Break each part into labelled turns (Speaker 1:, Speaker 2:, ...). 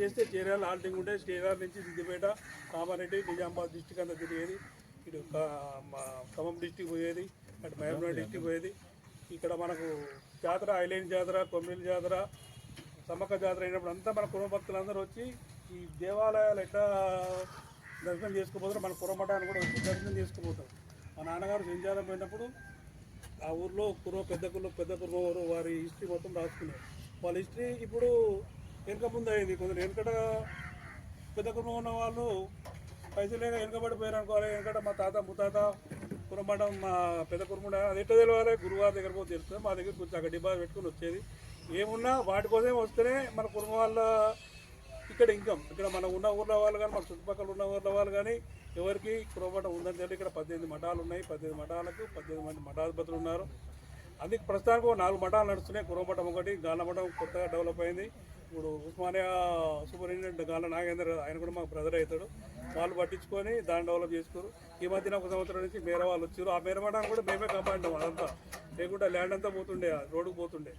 Speaker 1: చేస్తే చీరాల ఆల్టింగ్ ఉంటే చీరాల నుంచి సిద్దిపేట కామారెడ్డి నిజామాబాద్ డిస్టిక్ అంతా తిరిగేది. ఇటు ఖమ్మం డిస్టిక్ పోయేది అటు మహబూబ్నగర్ డిస్టిక్ పోయేది. ఇక్కడ మనకు జాతర ఐలైన్ జాతర కొమ్మిలి జాతర సమ్మక్క జాతర అయినప్పుడు అంతా మన కుటుంబ భక్తులందరూ వచ్చి ఈ దేవాలయాలు ఎట్లా దర్శనం చేసుకుపోతారు మన కురమఠాన్ని కూడా వచ్చి దర్శనం చేసుకుపోతారు. మా నాన్నగారు సంచారం పోయినప్పుడు ఆ ఊర్లో కుర్ర పెద్ద కుర్ర పెద్ద కుర్రవారు వారి హిస్టరీ మొత్తం రాసుకున్నారు. వాళ్ళ హిస్టరీ ఇప్పుడు వెనుక ముందు అయింది కొందరు వెనుకట పెద్ద కుటుంబం ఉన్న వాళ్ళు పైసలు లేక వెనుకబడిపోయారు అనుకోవాలి. వెనుకట మా తాత ముత్తాత కుటుంబం మా పెద్ద కుటుంబం అది ఎట్లా తెలియాలి గురువారి దగ్గర పోతే తెలుస్తుంది. మా దగ్గర కొంచెం అక్కడ డిబ్బా పెట్టుకుని వచ్చేది. ఏమున్నా వాటి కోసమే వస్తేనే మన కుటుంబం వాళ్ళ ఇక్కడ ఇన్కమ్ ఇక్కడ మనం ఉన్న ఊర్ల వాళ్ళు కానీ మన చుట్టుపక్కల ఉన్న ఊర్ల వాళ్ళు కానీ ఎవరికి కురమటం ఉందని తెలియదు. ఇక్కడ పద్దెనిమిది మఠాలు ఉన్నాయి. పద్దెనిమిది మఠాలకు పద్దెనిమిది మంది మఠాధిపతులు ఉన్నారు. అందుకే ప్రస్తుతానికి ఒక నాలుగు మఠాలు నడుస్తున్నాయి. కురమఠం ఒకటి గాల మఠం కొత్తగా డెవలప్ అయింది. ఇప్పుడు ఉస్మానియా సూపరింటెండెంట్ గాల నాగేందర్ ఆయన కూడా మాకు బ్రదర్ అవుతాడు. వాళ్ళు పట్టించుకొని దాన్ని డెవలప్ చేసుకోరు. ఈ మధ్యన ఒక సంవత్సరం నుంచి మేర వాళ్ళు వచ్చారు. ఆ మేరమఠాన్ని కూడా మేమే కాపాడినాం అదంతా. లేకుండా ల్యాండ్ అంతా పోతుండే ఆ రోడ్డుకు పోతుండే.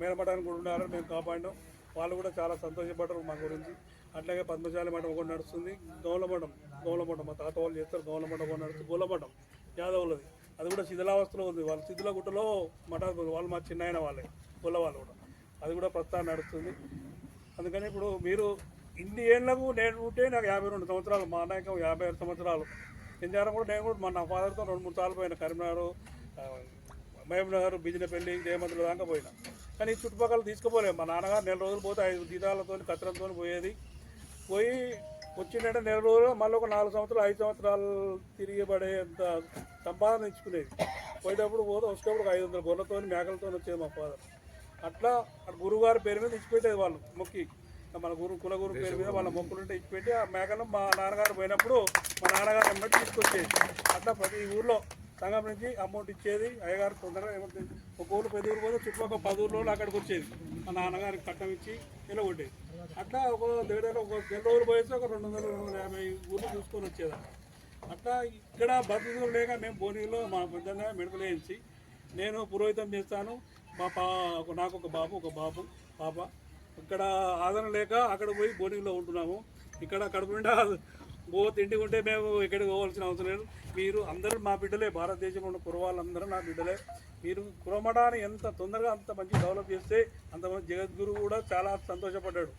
Speaker 1: మేరమటానికి కూడా ఉండాలని మేము కాపాడినాం. వాళ్ళు కూడా చాలా సంతోషపడ్డారు మా గురించి. అట్లాగే పద్మశాలి మఠం ఒకటి నడుస్తుంది. గౌల మఠం గౌల మఠం. మా తాత వాళ్ళు చేస్తారు గౌల మఠం ఒకటి నడుస్తుంది. గోల మఠం యాదవులది. అది కూడా శిథిలావస్థలో ఉంది. వాళ్ళు శిథిలగుట్టలో మఠాలు వాళ్ళు మా చిన్న వాళ్ళే గొల్ల వాళ్ళు కూడా. అది కూడా ప్రస్తుతం నడుస్తుంది. అందుకని ఇప్పుడు మీరు ఇన్ని ఏళ్ళకు నేను ఉంటే నాకు యాభై రెండు సంవత్సరాలు మా నాయకం యాభై ఆరు సంవత్సరాలు. నేను కూడా నేను కూడా మా నా ఫాదర్తో రెండు మూడు సార్లు పోయిన కరీంనగర్ మహబూబ్నగర్ బిజినపల్లి జయమంతుల దాకా పోయినా. కానీ ఈ చుట్టుపక్కల తీసుకుపోలేము మా నాన్నగారు నెల రోజులు పోతే ఐదు దీదాలతో కత్తరంతో పోయేది. పోయి వచ్చిందంటే నెల రోజులు మళ్ళీ ఒక నాలుగు సంవత్సరాలు ఐదు సంవత్సరాలు తిరిగిపడేంత సంపాదన ఇచ్చుకునేది. పోయేటప్పుడు పోతే వచ్చేటప్పుడు ఒక ఐదు వందల గొర్రెలతో మేకలతో వచ్చేది మా ఫాదర్. అట్లా గురువుగారి పేరు మీద ఇచ్చిపెట్టేది వాళ్ళు మొక్కి. మన గురు కులగురు పేరు మీద వాళ్ళ మొక్కులుంటే ఇచ్చిపెట్టి ఆ మేకలు మా నాన్నగారు పోయినప్పుడు మా నాన్నగారు అన్నట్టు తీసుకొచ్చేది. అట్లా ప్రతి ఊర్లో సంఘం నుంచి అమౌంట్ ఇచ్చేది. అయ్యగారు తొందరగా ఏమంటే ఒక ఊరు పెద్ద ఊరు పోతే చుట్టుపక్కల పది ఊర్లో అక్కడికి వచ్చేది. మా నాన్నగారికి కట్టం ఇచ్చి నిలబొట్టేది అట్లా ఒక దగ్గర ఒక నెల రోజులు పోయేస్తే ఒక రెండు వందల రెండు వందల యాభై ఊర్లు చూసుకొని వచ్చేది అట్లా ఇక్కడ బతుకులు లేక మేము బోనీలో మా పెద్దగా మెడకలు వేయించి నేను పురోహితం చేస్తాను. మా పా నాకు ఒక బాబు ఒక బాబు పాప. ఇక్కడ ఆదరణ లేక అక్కడ పోయి బోర్డింగ్లో ఉంటున్నాము. ఇక్కడ కడుపు నిండా ఓ తిండి ఉంటే మేము ఎక్కడికి పోవాల్సిన అవసరం లేదు. మీరు అందరూ మా బిడ్డలే. భారతదేశంలో ఉన్న కురవాళ్ళందరూ నా బిడ్డలే. మీరు కురమడాన్ని ఎంత తొందరగా అంత మంచి డెవలప్ చేస్తే అంత మంచి జగద్గురు కూడా చాలా సంతోషపడ్డాడు.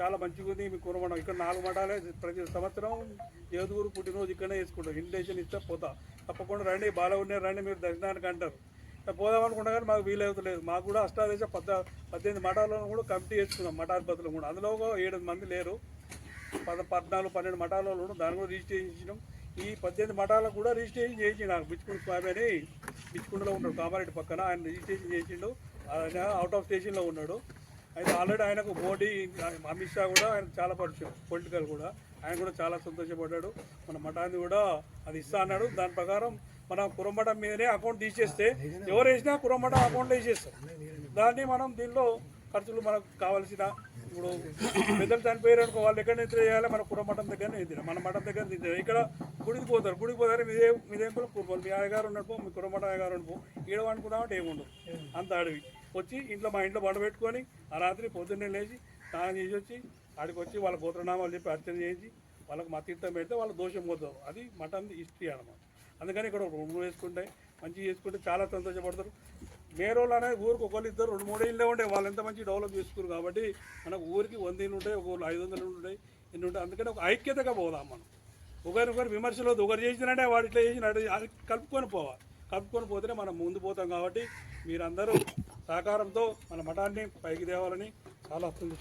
Speaker 1: చాలా మంచిగా ఉంది మీ కురమడం ఇక్కడ నాలుగు మఠాలే ప్రతి సంవత్సరం జగద్గురు పుట్టినరోజు ఇక్కడనే చేసుకుంటాం ఇన్విటేషన్ ఇస్తే పోతా. తప్పకుండా రండి. బాగా రండి. మీరు దర్శనానికి అంటారు. పోదాం అనుకుంటా కానీ మాకు వీలవుతలేదు. మాకు కూడా అష్టాదశ పద్ద పద్దెనిమిది మఠాలను కూడా కమిటీ వేసుకున్నాం మఠాధిపతులు కూడా. అందులో ఒక ఏడు మంది లేరు. పద పద్నాలుగు పన్నెండు మఠాలలో ఉన్నాం. దాన్ని కూడా రిజిస్ట్రేషన్ చేసినాం. ఈ పద్దెనిమిది మఠాలకు కూడా రిజిస్ట్రేషన్ చేసి నాకు బిచ్చుకుంట స్వామి అని బిచ్చుకుంటలో ఉన్నాడు. కామారెడ్డి పక్కన ఆయన రిజిస్ట్రేషన్ చేసిండు. ఆయన అవుట్ ఆఫ్ స్టేషన్లో ఉన్నాడు. అయితే ఆల్రెడీ ఆయనకు మోడీ అమిత్ షా కూడా ఆయన చాలా పరిచయం పొలిటికల్ కూడా. ఆయన కూడా చాలా సంతోషపడ్డాడు. మన మఠాన్ని కూడా అది ఇస్తా అన్నాడు. దాని ప్రకారం మన కురమఠం మీదనే అకౌంట్ తీసేస్తే ఎవరు వేసినా కురమఠం అకౌంట్లో వేసేస్తారు. దాన్ని మనం దీనిలో ఖర్చులు మనకు కావాల్సిన ఇప్పుడు పెద్దలు చనిపోయారు అనుకో వాళ్ళు ఎక్కడ నిద్ర చేయాలి మన కురమఠం దగ్గర నిద్ర మన మఠం దగ్గర నిద్ర ఇక్కడ గుడికి పోతారు. గుడికి పోతారు. మీదే మీదేం కూడా కూర్చోవాలి మీ అయ్యగారు ఉన్నట్టు మీ కురమఠం అయ్యగారు ఉన్నట్టు ఈడ అనుకున్నామంటే ఏముండదు. అంత అడవి. వచ్చి ఇంట్లో మా ఇంట్లో బండ పెట్టుకొని ఆ రాత్రి పొద్దున్నే లేచి స్నానం చేసి వచ్చి ఆడికి వచ్చి వాళ్ళ గోత్రనామాలు చెప్పి అర్చన చేసి వాళ్ళకి మా తీర్థం పెడితే వాళ్ళ దోషం పోతారు అది మటన్ హిస్టరీ అన్నమాట. అందుకని ఇక్కడ ఒక రూమ్ వేసుకుంటే మంచిగా చేసుకుంటే చాలా సంతోషపడతారు. మేరోళ్ళు అనేది ఊరికి ఒకళ్ళు ఇద్దరు రెండు మూడు ఇళ్ళే ఉంటాయి వాళ్ళు ఎంత మంచి డెవలప్ చేసుకున్నారు కాబట్టి మనకు ఊరికి వంద ఇళ్ళు ఉంటాయి ఒకళ్ళు ఐదు వందలు ఉంటాయి ఎన్ని ఉంటాయి అందుకని ఒక ఐక్యతగా పోదాం మనం. ఒకరినొకరు విమర్శలు ఒకరు చేసినట్టే వాడు ఇట్లా చేసినట్టు కలుపుకొని పోవాలి. కలుపుకొని పోతేనే మనం ముందు పోతాం కాబట్టి మీరందరూ సహకారంతో మన మఠాన్ని పైకి తేవాలని చాలా అత్యంత